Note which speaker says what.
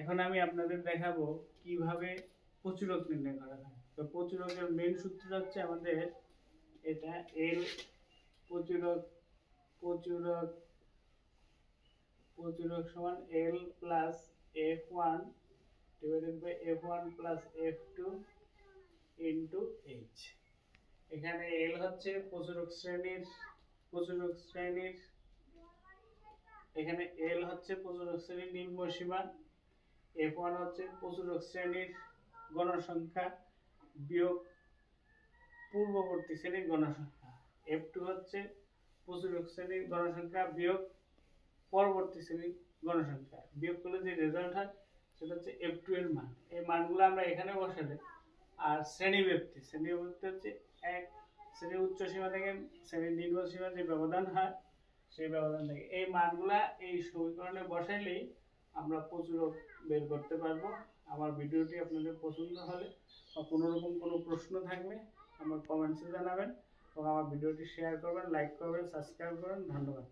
Speaker 1: এখন আমি আপনাদের দেখাবো কীভাবে প্রচুরক নির্ণয় করা হয়। তো প্রচুরকের মেন সূত্র হচ্ছে আমাদের এটা এল প্রচুরক প্রচুরক প্রচুরক সমান L plus F one divided by F one plus F two into H এখানে এল হচ্ছে প্রচুরক শ্রেণির প্রচুরক শ্রেণির, এখানে এল হচ্ছে প্রচুরক শ্রেণির নিম্ন সীমা এফ ওয়ান হচ্ছে প্রচুরক শ্রেণির গণসংখ্যা বিয়োগ পূর্ববর্তী শ্রেণির গণসংখ্যা। এফ টু হচ্ছে প্রচুরক শ্রেণির গণসংখ্যা বিয়োগ পরবর্তী শ্রেণির গণসংখ্যা। বিয়োগ করলে যে রেজাল্ট হয় সেটা হচ্ছে এফ টু এর মান। এই মানগুলো আমরা এখানে বসালে আর শ্রেণি ব্যক্তি শ্রেণি ব্যক্তি হচ্ছে এক। শ্রেণির উচ্চ সীমা থেকে শ্রেণির নিম্ন সীমা যে ব্যবধান হয় সেই ব্যবধান থেকে। এই মানগুলা এই সমীকরণে বসাইলেই আমরা প্রচুর বের করতে পারব। আমার ভিডিওটি আপনাদের পছন্দ হলে বা কোনোরকম কোনো প্রশ্ন থাকলে আমার কমেন্টসে জানাবেন এবং আমার ভিডিওটি শেয়ার করবেন লাইক করবেন সাবস্ক্রাইব করবেন। ধন্যবাদ।